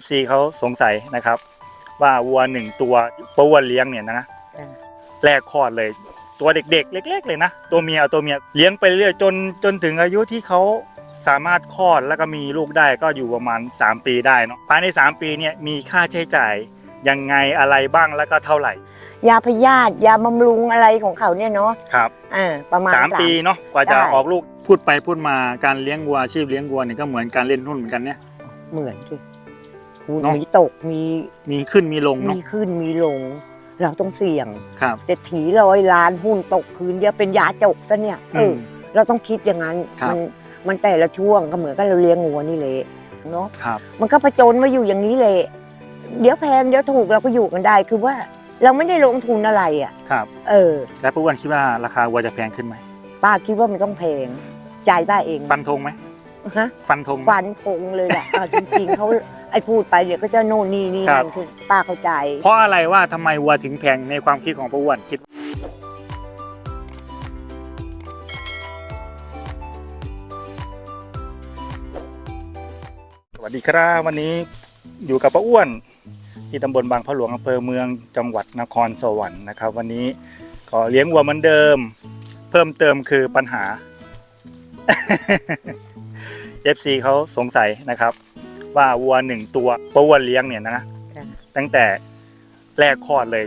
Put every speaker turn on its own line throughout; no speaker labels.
FC เขาสงสัยนะครับ ว่าวัวหนึ่งตัวป้าอ้วนเลี้ยงเนี่ยนะ
อ่า
แรกคลอดเลย ตัวเด็ก ๆ เล็ก ๆ เลยนะตัวเมียเอาตัวเมียเลี้ยงไปเรื่อยจนจนถึงอายุที่เขาสามารถคลอดแล้วก็มีลูกได้ก็อยู่ประมาณ 3 ปีได้เนาะภายใน 3 ปีเนี่ยมีค่าใช้จ่ายยังไงอะไรบ้างแล้วก็เท่าไหร่
ยาพยาธิยาบำรุงอะไรของเขาเนี่ยเนาะ
ครับ
อ่าประมาณ
สามปีเนาะกว่าจะ
ได้
ออกลูกพูดไปพูดมาการเลี้ยงวัวอาชีพเลี้ยงวัวเนี่ยก็เหมือนการเล่นหุ้นเหมือนกันเนี่ย
เหมือนที่ คุณ
เนอะ
มีตกมี
มีขึ้นมีลงเนาะ
มีขึ้นมีลง เราต้องเสี่ยง
ครับ
จะถีร้อยล้านหุ้นตกคืนเดียวเป็นยาจกซะเนี่ยเอออ
ม
เราต้องคิดอย่างนั้น
ครับ
มันมันแต่ละช่วงก็เหมือนกับเราเลี้ยงงัวนี่แหละเนาะ
ครับ
มันก็ผจญมาอยู่อย่างนี้แหละเดี๋ยวแพงเดี๋ยวถูกเราก็อยู่กันได้ คือว่าเราไม่ได้ลงทุนอะไรอะ
ครับ
เออ
แล้วป้าอ้วนคิดว่าราคาวัวจะแพงขึ้นไหม
ป้าคิดว่ามันต้องแพงใจายป้าเอง
ฟันธงไหม
ฮะ
ฟันธงไหม
ฟันธงเลยแหละอะจริงๆเขาไอ้พูดไปเดี๋ยวก็จะโน่นนี่นี่
ครับ
นั่นคือป้าเข้าใจ
เพราะอะไรว่าทำไมวัวถึงแพงในความคิดของป้าอ้วนคิด สวัสดีครับวันนี้อยู่กับป้าอ้วน ที่ตำบลบางพระหลวงอำเภอเมืองจังหวัดนครสวรรค์นะครับ วันนี้ก็เลี้ยงวัวเหมือนเดิม เพิ่มเติมคือปัญหา FC เขาสงสัยนะครับ ว่าวัวหนึ่งตัวป้าอ้วนเลี้ยงเนี่ยนะ
ค่ะ
ตั้งแต่แรกคลอดเลย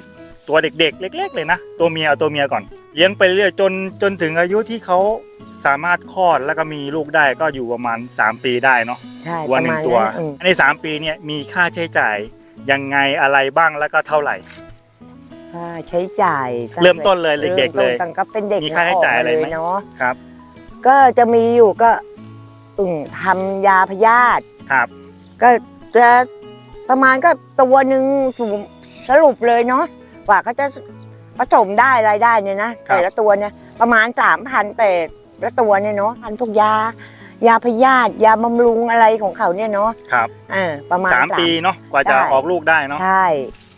ตัวเด็กๆ เล็ก ๆ เลยนะ ตัวเมียเอาตัวเมียก่อน เลี้ยงไปเรื่อยจนจนถึงอายุที่เขาสามารถคลอดแล้วก็มีลูกได้ก็อยู่ประมาณ 3 ปีได้เนาะ
ใช่
วั
ป
ว
ระ
หนึ่
มางณ
ตัว
นั้นอืม
ใน 3 ปีเนี่ยมีค่าใช้จ่ายยังไงอะไรบ้างแล้วก็เท่าไหร่
ค่าใช้จ่ายตั้ง
เริ่มต้นเลยเด็กๆเลย
ริ่มต้นตั้งก็เป็นเด็ก
มีค่าใช้จ่ายอะไรไหม
กเนาะ
ครับ
ก็จะมีอยู่ก็ อืมทำยาพยาธิ
ครับ
ก็จะประมาณก็ตัวหนึ่งสรุปเลยเนาะกว่าเขาจะผสมได้รายได้เนี่ยนะแต่ละตัวเนี่ยประมาณสามพันแต่ละตัวเนี่ยเนาะพันทุกยายาพยาธิยาบำรุงอะไรของเขาเนี่ยเนาะ
ครับ
อ่าประมาณ
สามปีเนาะกว่าจะ
ได้
ออกลูกได้เนาะ
ใช่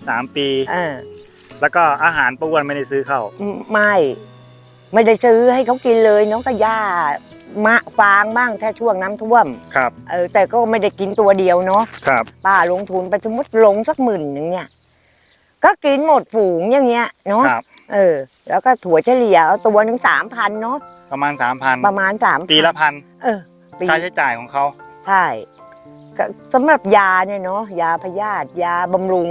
สามปี
อ่า
แล้วก็อาหารป้าอ้วนไม่ได้ซื้อเข้า
ไม่ ไม่ได้ซื้อให้เขากินเลยเน้องก็ย่า มะฟางบ้างถ้าช่วงน้ำท่วม
ครับ
เออแต่ก็ไม่ได้กินตัวเดียวเนาะ
ครับ
ป้าลงทุนไปสมมติลงสักหมื่นหนึ่งเนี่ย ก็กินหมดฝูงอย่างเงี้ยเนาะ
ครับ
เออ แล้วก็ถั่วเฉลี่ยเอาตัวหนึ่งสามพันเนาะ
ประมาณสามพัน
ประมาณสาม
ปีละพัน
เออปี
ค่าใช้จ่ายของเขา
ใช่ก็สำหรับยาเนี่ยเนาะยาพยาธิยาบำรุง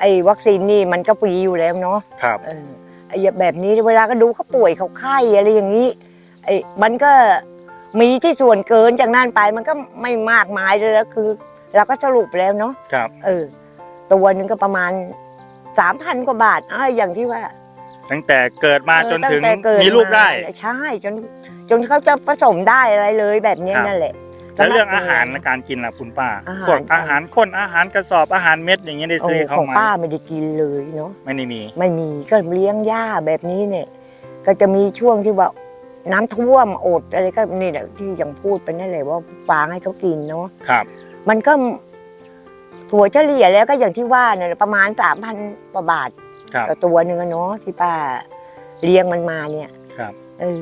ไอ้วัคซีนนี่มันก็ฟรีอยู่แล้วเนาะ
ครับ
เออไอ้แบบนี้เวลาก็ดูเขาป่วยเขาไข้อะไรอย่างนี้ไอ้มันก็ มีที่ส่วนเกินจากนั้นไปมันก็ไม่มากมายเลยแล้วคือ เราก็สรุปแล้วเนาะ
ครับ
เออตัวหนึงก็ประมาณสามพันกว่าบาทอ่าอย่างที่ว่า
ตั้งแต่เกิดมา
เออ
จนถึง
ตั้แต่เด
มีลูกได้า
ใช่จนจนเขาจะผสมได้อะไรเลยแบบเนี้ย
ครับ
นั่นแหละ
แล้วเรื่อง
สำหบ
อาหาร
ตัว
และการกินล่ะคุณป้า
อาหาร
พวกอาหารข้นอาหารกระสอบอาหารเม็ดอย่างเงี้ยได้
โอ้
ซื้อเข้า
ของ
มา
ป้าไม่ได้กินเลยเนาะ
ไม่ได้มี
ไม่มีก็เลี้ยงหญ้าแบบนี้เนี่ย ก็จะมีช่วงที่ว่า น้ำท่วมอดอะไรก็นี่แหละที่ยังพูดไปนั่นแหละว่าฟางให้เขากินเนาะ
ครับ
มันก็ถั่วเฉลี่ยแล้วก็อย่างที่ว่าเนี่ยประมาณสามพันกว่าบาท
ครับ
ต่อตัวหนึ่งอะเนาะที่ป้าเลี้ยงมันมาเนี่ย
ครับ
เออ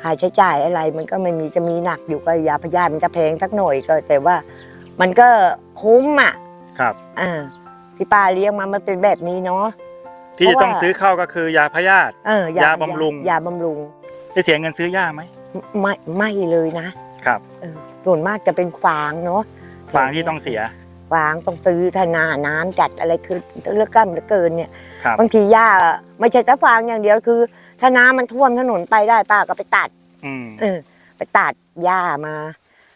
ค่าใช้จ่ายอะไร มันก็ไม่มีจะมีหนักอยู่ก็ยาพยาธิมันจะแพงสักหน่อยก็ แต่ว่ามันก็คุ้มอะ
ครับ
อ่าที่ป้าเลี้ยงมามันเป็นแบบนี้เนาะ
ที่
เพราะว่า
จะต้องซื้อเข้าก็คือยาพยาธิ
เออยา
บำรุง
ยาบำรุง
ได้เสียเงินซื้อยาไหม
ไม่ไม่เลยนะครับเออส่วนมากจะเป็นฟางเนาะ
ฟางที่ต้องเสีย
ฟางต้องซื้อถ้าหนาน้ำจัดอะไรคือเลือกกั้นเหลือเกินเนี่ย
ครับ
บางทีหญ้าไม่ใช่แต่ฟางอย่างเดียวคือถ้าน้ำมันท่วมถนนไปได้ป้าก็ไปตัด
อืม
เออ ไปตัดหญ้ามา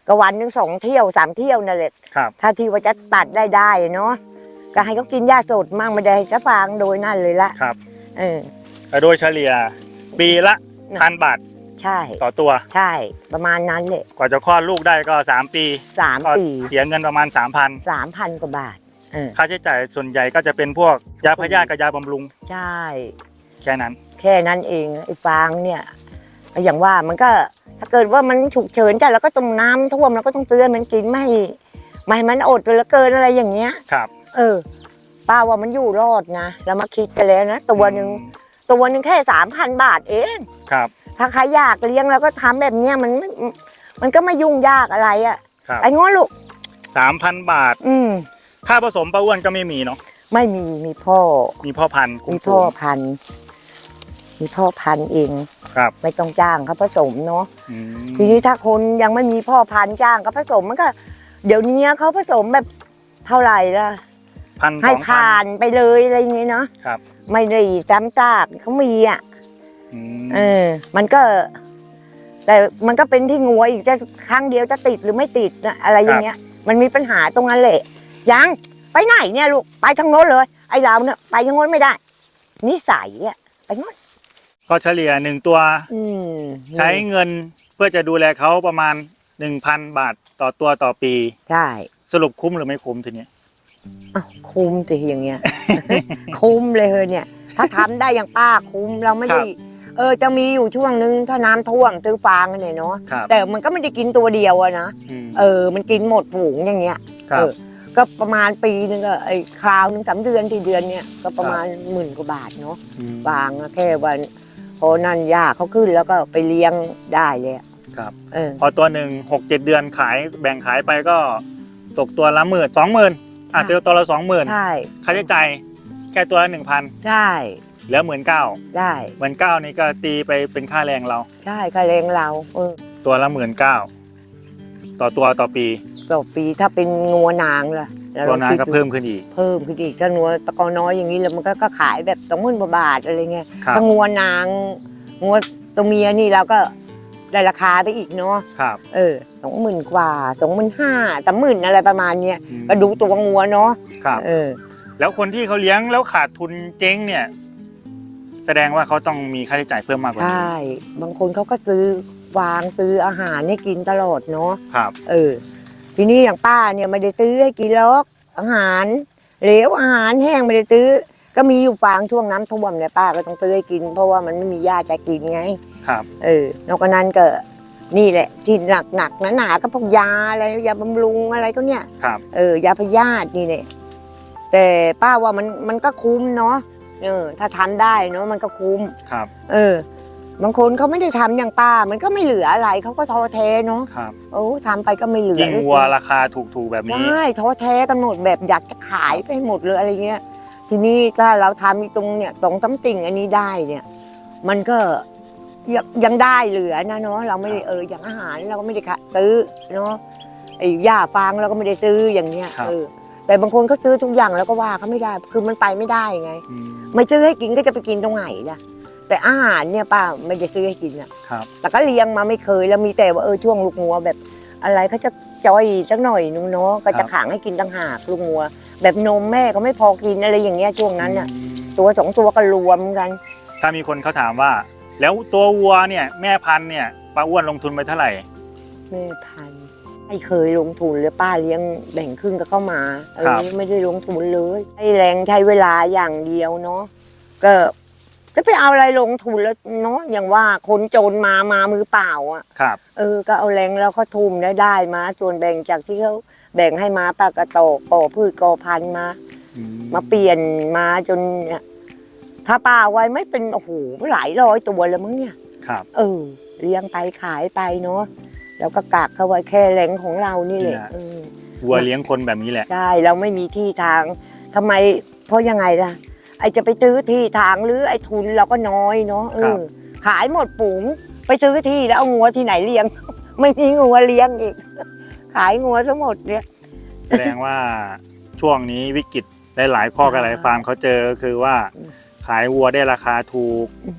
ก็วันหนึ่งสองเที่ยวสามเที่ยวนั่นแหละ
ครับ
ถ้าที่ว่าจะตัดได้ได้เนาะก็ให้เขากินหญ้าสดมั่งไม่ได้ให้จะฟางโดยนั่นเลยละ
ครับ
เออ
แล้วโดยเฉลี่ยปีละ
น่ะ
พันบาท
ใช่
ต่อตัว
ใช่ ประมาณนั้นเลย
กว่าจะคลอดลูกได้ก็สามปี
สาม
ก็
ปี
เสียเงินประมาณสามพัน
สามพันกว่าบาทเออ
ค่าใช้จ่ายส่วนใหญ่ก็จะเป็นพวกยาพยาธิกับยาบำรุง
ใช่
แค่นั้น
แค่นั้นเองไอ้ฟางเนี่ยก็อย่างว่ามันก็ถ้าเกิดว่ามันฉุกเฉินจ้ะเราก็ต้องน้ำท่วมเราก็ต้องเตือนมันกินไม่ให้ไม่ให้มันอดจนเหลือเกินอะไรอย่างเงี้ย
ครับ
เออป้าว่ามันอยู่รอดนะเรามาคิดกันแล้วนะตัวหนึ่ง ตัวหนึ่งแค่สามพันบาทเอง
ครับ
ถ้าใครอยากเลี้ยงเราก็ทำแบบเนี้ยมันไม่มันก็ไม่ยุ่งยากอะไรอะ่ะ
ครับ
ไอ้ง้อลูก
สามพันบาท
อืม
ค่าผสมป้าอ้วนก็ไม่มีเนาะ
ไม่มีมีพ่อ
มีพ่อพันธุ์คุ
มี
ม
พ่อ
ฝูง
พันธุ์มีพ่อพันธุ์เอง
ครับ
ไม่ต้องจ้างเขาผสมเนาะ
อืม
ทีนี้ถ้าคนยังไม่มีพ่อพันธุ์จ้างเขาผสมมันก็ เดี๋ยวนี้เขาผสมแบบเท่าไหร่ล่ะ
พันส
ให้
องพั
ผ่านไปเลยอะไรอย่างงี้เนาะ
ครับ
ไม่ได้จำจากเขามีอะ
อืม
เออ มันก็ แต่มันก็เป็นที่งัวอีกจะครั้งเดียวจะติดหรือไม่ติดนะอะไรอย่างเงี้ย มันมีปัญหาตรงนั้นแหละยังไปไหนเนี่ยลูกไปทางโน้นเลย ไอ้เราเนี่ยไปทางโน้นไม่ได้นิสัยอะไปโน้น
ก็เฉลี่ยหนึ่งตัว
อืม
ใช้เงินเพื่อจะดูแลเขาประมาณ 1,000 บาทต่อตัวต่อปี
ใช่
สรุปคุ้มหรือไม่คุ้มทีนี้
อ้าวคุ้มสิอย่างเงี้ย คุ้มเลยเฮ้ยเนี่ย ถ้าทำได้อย่างป้าคุ้มเราไม่ได้เออจะมีอยู่ช่วงนึงถ้าน้ำท่วมซื้อฟางกันเนี่ยเนาะ
ครับ
แต่มันก็ไม่ได้กินตัวเดียวอะนะ
อืม
เออ มันกินหมดฝูงอย่างเงี้ย
ครับ
เออก็ประมาณปีนึงก็ไอ้คราวนึงสามเดือนที่เดือนเนี่ยก็ประมาณหมื่นกว่าบาทเนาะ
ม
ฟางอะแค่วันพอนั่นยาเขาขึ้นแล้วก็ไปเลี้ยงได้เลยอะ
ครับ
เออ
พอตัวหนึ่งหกเจ็ดเดือนขายแบ่งขายไปก็ตกตัวละหมื่นสองหมื่น อะ
ค่ะ
เจอตัวละสองหมื่น
ใช่
ค่าใช้จ่ายแค่ตัวละหนึ่งพัน
ใช่
เหลือหมื่นเก้า
ได้
หมื่นเก้านี่ก็ตีไปเป็นค่าแรงเรา
ใช่ค่าแรงเราเออ
ตัวละหมื่นเก้าต่อตัวต่อปี
ต่อปีถ้าเป็นงัวนางล่ะแล้
ตัวนั้น
คิด
ก็
ดู
เพิ่มขึ้นอีก
เพิ่มขึ้นอีกถ้างัวตะกอน้อยอย่างนี้แล้วมันก็ก็ขายแบบสองหมื่นกว่าบาทอะไรเงี้ย
ครับ
ถ้างัวนางงัวตัวเมียนี่เราก็ ได้ราคาไปอีกเนาะ
ครับ
เออสองหมื่นกว่าสองหมื่นห้าสามหมื่นอะไรประมาณเนี้ย
อืม
ก็ดูตัวงัวเนาะ
ครับ
เออ
แล้วคนที่เขาเลี้ยงแล้วขาดทุนเจ๊งเนี่ย แสดงว่าเขาต้องมีค่าใช้จ่ายเพิ่มมากกว่า
ใช
นี้่
บางคนเขาก็ซื้อวางซื้ออาหารให้กินตลอดเนาะ
ครับ
เออ ทีนี้อย่างป้าเนี่ยไม่ได้ซื้อให้กินหรอกอาหารเหลวอาหารแห้งไม่ได้ซื้อ ก็มีอยู่ฟางช่วงน้ำท่วมเนี่ยป้าก็ต้องซื้อให้กิน เพราะว่ามันไม่มียาจะกินไง
ครับ
เออนอกจากนั้นก็นี่แหละ ที่หนักหนักๆหนาๆก็พวกยาอะไรยาบำรุงอะไรก็เนี่ย
ครับ
เออยาพยาธินี่เนี่ยแต่ป้าว่ามันมันก็คุ้มเนาะเออ ถ้าทำได้เนาะมันก็คุ้ม
ครับ
เออ บางคนเขาไม่ได้ทำอย่างป้า มันก็ไม่เหลืออะไรเขาก็ท้อแท้เนาะ
ครับ
โอ้ทำไปก็ไม่เหลือ
ยิ่งวัวราคาถูกๆแบบนี้
ใช่ท้อแท้กันหมดแบบอยากจะขายไปหมดเลยอะไรเงี้ยทีนี้ถ้าเราทำอีตรงเนี่ยตรงตำติ่งอันนี้ได้เนี่ย มันก็ ยังยังได้เหลือนะเนาะเราไม่ได้เอออย่างอาหารเราก็ไม่ได้ขะซื้อเนาะไอ้หญ้าฟางเราก็ไม่ได้ซื้ออย่างเงี้ย
ครับ
เออแต่บางคนเขาซื้อทุกอย่างแล้วก็ว่าเขาไม่ได้ คือมันไปไม่ได้ไง
อืม
ไม่ซื้อให้กินก็จะไปกินตรงไหนล่ะแต่อาหารเนี่ยป้าไม่ได้ซื้อให้กินอะ
ครับ
แต่ก็เลี้ยงมาไม่เคยแล้วมีแต่ว่าเออช่วงลูกงัวแบบ อะไรเขาจะจอยสักหน่อยนึงเนาะก็จะขังให้กินต่างหากลูกงัว แบบนมแม่ก็ไม่พอกินอะไรอย่างเงี้ยช่วงนั้นน่ะ
อืม
ตัวสองตัวก็รวมกัน
ถ้ามีคนเขาถามว่า แล้วตัววัวเนี่ยแม่พันธุ์เนี่ยป้าอ้วนลงทุนไปเท่าไหร่
แม่พันธุ์ไม่เคยลงทุนเลยป้าเลี้ยงแบ่งครึ่งก็เข้ามาเอ
ครั
อบ ไม่ได้ลงทุนเลยให้แรงใช้เวลาอย่างเดียวเนาะก็จะไปเอาอะไรลงทุนแล้วเนาะอย่างว่าคนจนมามามือเปล่าอะ
ครับ
เออ ก็เอาแรงแล้วเขาทุ่มได้ได้มา ส่วนแบ่งจากที่เขาแบ่งให้มาปากกระโตกก่อพืชก่อพันธุ์มา
อื
มาเปลี่ยนมาจนเนี่ย ถ้าป่าไว้ไม่เป็นโอ้โหหลายร้อยตัวแล้วมั้งเนี่ย
ครับ
เออเลี้ยงไปขายไปเนาะแล้วก็กักเขาไว้แค่แรงของเรานี่แหละเออ
วัวเลี้ยงคนแบบนี้แหละ
ใช่เราไม่มีที่ทางทำไมเพราะยังไงล่ะ ไอจะไปซื้อที่ทางหรือไอทุนเราก็น้อยเนาะเอ
ครั
อบ ขายหมดปุ๋งไปซื้อที่แล้วเอางัวที่ไหนเลี้ยง ไม่มีงัวเลี้ยงอีก ขายงัวซะหมดเนี่ย
แสดงว่าช่วงนี้วิกฤตหลายๆข้อกับหลายฟาร์มเขาเจอก็คือว่า
อืม
ขายวัวได้ราคาถูก
อืม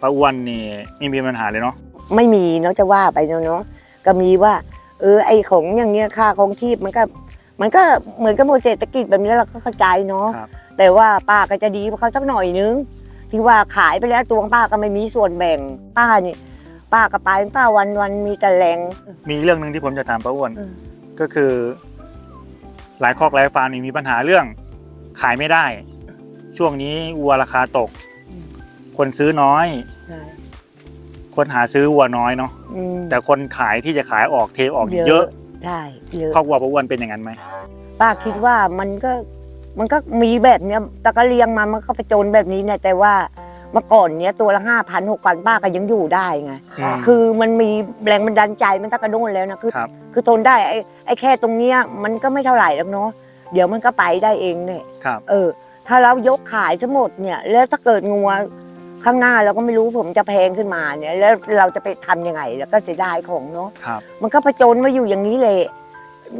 ป้าอ้วนนี่ไม่มีปัญหาเลยเนาะ
ไม่มีเนาะจะว่าไปเนาะเนาะก็มีว่า เออไอของอย่างเงี้ยค่าของชีพมันก็ มันก็เหมือนกับหมดเศรษฐกิจแบบนี้เราก็เข้าใจเนาะ
ครับ
แต่ว่าป้าก็จะดีกว่าเขาสักหน่อยนึงที่ว่าขายไปแล้วตัวป้าก็ไม่มีส่วนแบ่งป้านี่ป้าก็ไปป้าวันวันๆมีแต่แรง
มีเรื่องหนึ่งที่ผมจะถามป้าอ้วน
อืม
ก็คือ หลายคอกหลายฟาร์มนี่มีปัญหาเรื่องขายไม่ได้ ช่วงนี้วัวราคาตก คนซื้อน้อย
ใช่
คนหาซื้อวัวน้อยเนาะ
อืม
แต่คนขายที่จะขายออกเทออกเยอะ
ใช่เยอะ
คอกวัวป้าอ้วนเป็นอย่างนั้นไหม
ป้าคิดว่ามันก็มันก็มีแบบเนี้ยแต่ก็เลี้ยงมามันก็ไปจนแบบนี้เนี่ยแต่ว่าเมื่อก่อนเนี้ยตัวละห้าพันหกพันป้าก็ยังอยู่ได้ไง
อืม
คือมันมีแรงบันดาลใจมันตั้งกระโดนแล้วนะคือ
ครับ
คือทนได้ไอ้ไอ้แค่ตรงเนี้ยมันก็ไม่เท่าไหร่แล้วเนาะเดี๋ยวมันก็ไปได้เองเนี่ย
ครับ
เออ ถ้าเรายกขายทั้งหมดเนี่ยแล้วถ้าเกิดงัวข้างหน้าเราก็ไม่รู้ผมจะแพงขึ้นมาเนี่ยแล้วเราจะไปทำยังไง แล้วก็เสียดายของเนาะ
ครับ
มันก็ประจนมาอยู่อย่างนี้เลย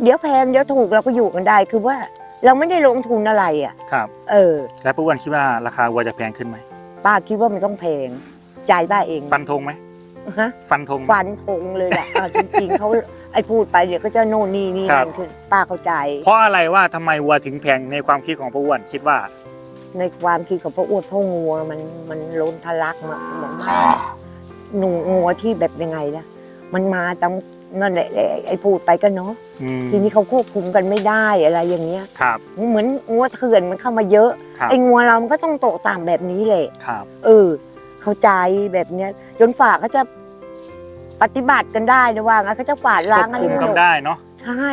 เดี๋ยวแพงเดี๋ยวถูกเราก็อยู่กันได้คือว่าเราไม่ได้ลงทุนอะไรอะ
ครับ
เออ
แล้วป้าอ้วนคิดว่าราคาวัวจะแพงขึ้นไหม
ป้าคิดว่ามันต้องแพงใจป้าเอง
ฟันธงไหม
ฮะ
ฟันธงไหม
ฟันธงเลยแหละอะจริงๆเขาไอ้พูดไปเดี๋ยวก็จะโน่นนี่นี่
ครับ
นั่นขึ้นป้าเข้าใจ
เพราะอะไรว่าทำไมวัวถึงแพงในความคิดของป้าอ้วนคิดว่า
ในความคิดของพระอ้วนพ่องัวมันมันล้นทะลักมาเหมือนว่าหนูงัวที่แบบยังไงล่ะมันมาตามนั่นแหละไอ้ไอ้พูดไปก็เนาะ
อืม
ทีนี้เขาควบคุมกันไม่ได้อะไรอย่างเงี้ย
ครับ
เหมือนงัวเถื่อนมันเข้ามาเยอะ
ครับ
ไอ้งัวเรามันก็ต้องโตต่ำแบบนี้แหละ
ครับ
เออ เข้าใจแบบเนี้ยจนฝากเขาจะปฏิบัติกันได้นะว่างั้นเขาจะฝาด
คว
ล้าง
บ
กัน
คุม
หม
กัน
ด
ได้เนาะ
ใช่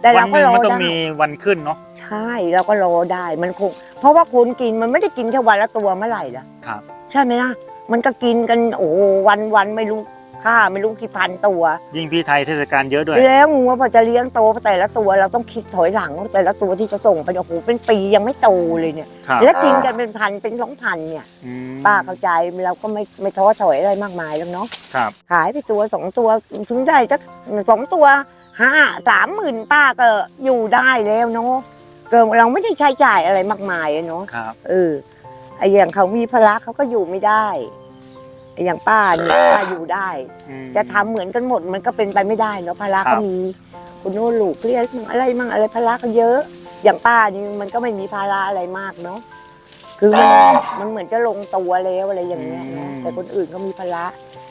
แต่
วั
เรา
ห
ก็
นึ่ง
รอ
มันต้อง
ได้
มีวันขึ้นเนาะ
ใช่เราก็รอได้มันคง เพราะว่าคนกินมันไม่ได้กินแค่วันละตัวเมื่อไหร่ละ
ครับ
ใช่ไหมล่ะมันก็กินกันโอ้โหวันวันไม่รู้ ค่าไม่รู้กี่พันตัว
ยิ่งพี่ไทยเทศกาลเยอะด้วย
แล้วงัวพอจะเลี้ยงโตแต่ละตัวเราต้องคิดถอยหลังว่าแต่ละตัวที่จะส่งไปโอ้โหเป็นปียังไม่โตเลยเนี่ย
ครับ
แล้วกินกันเป็นพันเป็นสองพันเนี่ย
อืม
ป้าเข้าใจเราก็ไม่ไม่ท้อถอยอะไรมากมายแล้วเนาะ
ครับ
ขายไปตัวสองตัวถึงได้จะสองตัวห้าสามหมื่นป้าก็อยู่ได้แล้วเนาะเกิดเราไม่ได้ใช้จ่ายอะไรมากมายอะเนาะ
ครับ
เออไออย่างเขามีภาระเขาก็อยู่ไม่ได้ไออย่างป้าเนี่ยป้าอยู่ได้
อืม
จะทำเหมือนกันหมดมันก็เป็นไปไม่ได้เนาะภาระ
ครั
ก็
บ
มีคุณโน่นลูกเรียกมั่งอะไรมั่งอะไรภาระก็เยอะ อย่างป้านี่มันก็ไม่มีภาระอะไรมากเนาะคือมันมันเหมือนจะลงตัวแล้วอะไรอย่างเงี้ยเนาะแต่คนอื่นก็มีภาระ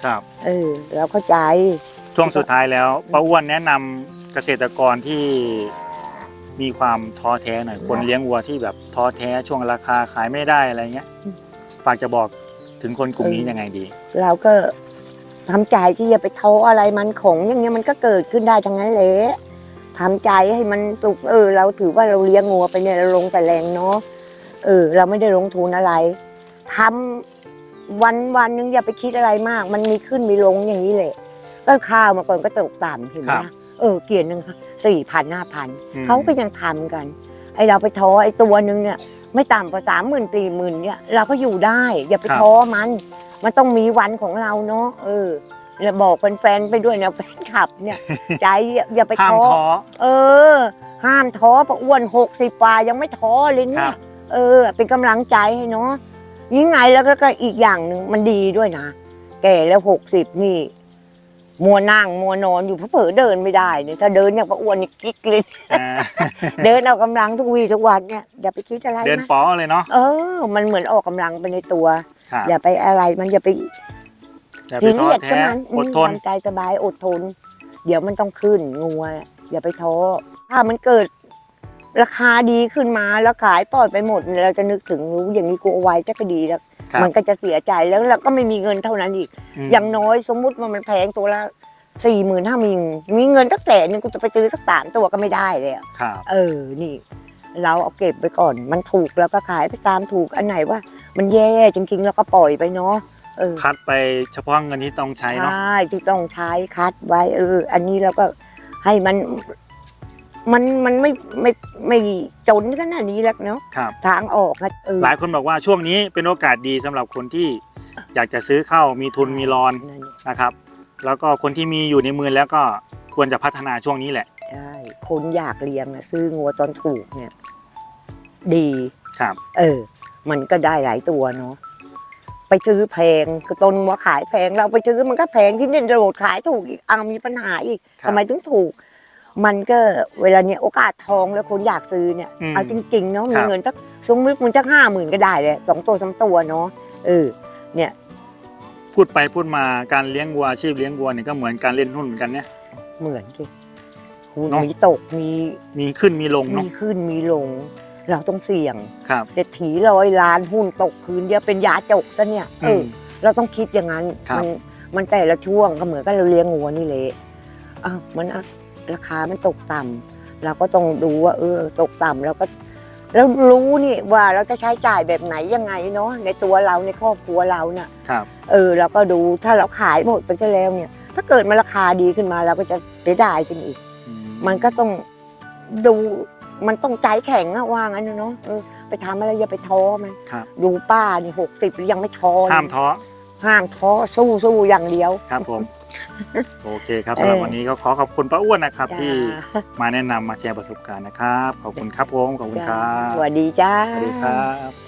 ครับ
เออเราเข้าใจ
ช่วงสุดท้ายแล้วป้าอ้วนแนะนำเกษตรกรที่มีความท้อแท้หน่อยคนเลี้ยงวัวที่แบบท้อแท้ช่วงราคาขายไม่ได้อะไรเงี้ย
อืม
ฝากจะบอก ถึงคนกลุ่มนี้
เออ
ยังไงดี
เราก็ทำใจที่จะไปท้ออะไรมันของอย่างเงี้ยมันก็เกิดขึ้นได้ทั้งนั้นแหละทำใจให้มันสุกเออ เราถือว่าเราเลี้ยงงัวไปเนี่ยเราลงแต่แรงเนาะเออ เราไม่ได้ลงทุนอะไรทำวันวันหนึงอย่าไปคิดอะไรมาก มันมีขึ้นมีลงอย่างนี้แหละก็ข้าวมาก่อนก็ตกต่ำเห็นไหม
ครับ
เออเกียรหนึ่งสี่พันห้าพัน
อืม
เขาก็ยังทำกัน ไอเราไปท้อไอตัวหนึงเนี่ย ไม่ต่ำกว่าสามหมื่นตีหมื่นเนี่ยเราก็อยู่ได้ อย่าไปท้อมัน มันต้องมีวันของเราเนาะเออแล้วบอกแฟนๆไปด้วยนะแฟนขับเนี่ย ใจอย่าอย่าไป
ห้าม
ท้อ
ท้อ
เออ ห้ามท้อเพราะอ้วนหกสิบปลายังไม่ท้อเลยเนี่
ครั
ย
บ
เออ เป็นกำลังใจให้เนาะยิ่งไงแล้วก็อีกอย่างหนึ่งมันดีด้วยนะ แก่แล้วหกสิบนี่ มัวนั่งมัวนอนอยู่เพราะเผลอเดินไม่ได้เนี่ยถ้าเดินอย่างพระอ้วนนี่กิ๊กเลย
อ่า
เดินเอากำลังทุกวีทุกวันเนี่ยอย่าไปคิดอะไร
เดิน
นะ
ป้อเลยเนาะ
เออ มันเหมือนออกกำลังไปในตัว
ครับ
อย่าไปอะไรมันอย่าไป
อย่าไป
ซี
ท้อ
เรียส
แท้
กับมัน
อดทน
ทำใจสบายอดทน เดี๋ยวมันต้องขึ้นงัวอย่าไปท้อถ้ามันเกิด ราคาดีขึ้นมาแล้วขายปล่อยไปหมด เราจะนึกถึงรู้อย่างนี้กูเอาไว้จะก็ดีแล้ว
ครับ
มันก็จะเสียใจแล้วเราก็ไม่มีเงินเท่านั้นอีก
ม
อย่างน้อยสมมุติว่ามันแพงตัวละสี่หมื่นห้าหมื่นมีเงินสักแสนนึงกูจะไปซื้อสักสามตัวก็ไม่ได้เลยอะ
ครับ
เออนี่ เราเอาเก็บไปก่อน มันถูกแล้วก็ขายไปตามถูกอันไหนว่า มันแย่จริงๆเราก็ปล่อยไปเนาะเออ
คัดไปเฉพาะเงินที่ต้องใช้เนาะ
ใช่ที่ต้องใช้คัดไว้เอออันนี้เราก็ให้มัน มันมันไม่ไม่ไม่จนขนาดนี้แล้วเนาะ
ครับ
ทางออกอะเออ
หลายคนบอกว่าช่วงนี้เป็นโอกาสดีสำหรับคนที่อยากจะซื้อเข้ามีทุนมีรอน
นั่นเนี่ย
นะครับ แล้วก็คนที่มีอยู่ในมือแล้วก็ควรจะพัฒนาช่วงนี้แหละ
ใช่คนอยากเลี้ยงนะซื้องัวตอนถูกเนี่ย ดี
ครับ
เออ มันก็ได้หลายตัวเนาะ ไปซื้อแพงคือต้นว่าขายแพง เราไปซื้อมันก็แพงที่เนี่ยโดดขายถูกอีกอ้าวมีปัญหาอีก
ครับ
ทำไมถึงถูก มันก็เวลาเนี่ยโอกาสทองแล้วคนอยากซื้อเนี่ย
อืม
เอาจริงๆเนาะมี
ครับ
เงินสักสมมติมันจะห้าหมื่นก็ได้เลยสองตัวสามตัวเนาะเออเนี่ย
พูดไปพูดมาการเลี้ยงวัวอาชีพเลี้ยงวัวเนี่ยก็เหมือนการเล่นหุ้นเหมือนกันเนี่ย
เหมือนกันหุ้น
เนาะ
มีตกมี
มีขึ้นมีลง
มี
เนาะ
ขึ้นมีลง เราต้องเสี่ยง
ครับ
จะถีร้อยล้านหุ้นตกคืนเดียวเป็นยาจกซะเนี่ยเออ
ม
เราต้องคิดอย่างนั้น
ครับ
มันมันแต่ละช่วงก็เหมือนกับเราเลี้ยงงัวนี่แหละอะมันอะ ราคามันตกต่ำเราก็ต้องดูว่าเออตกต่ำแล้วก็แล้วรู้นี่ว่าเราจะใช้จ่ายแบบไหนยังไงเนาะในตัวเราในครอบครัวเราเนี่ย
ครับ
เออเราก็ดูถ้าเราขายหมดไปซะแล้วเนี่ย ถ้าเกิดมันราคาดีขึ้นมาเราก็จะเสียดายกันอีก
อื
มันก็ต้องดูมันต้องใจแข็งอะว่างั้นนะเนาะเออไปทำอะไรอย่าไปท้อมัน
ครับ
ดูป้านี่หกสิบยังไม่ท้อเลย
ห้ามท้อ
ห้ามท้อสู้สู้อย่างเดียว
ครับผม โอเคครับ
เออ
สำหรับวันนี้ก็ขอขอบคุณป้าอ้วนนะครับ
จ้า
ที่มาแนะนำมาแชร์ประสบการณ์นะครับ ขอบคุณครับผมขอบคุณค
จ้า
รับ
สวัสดีจ้า
สวัสดีครับ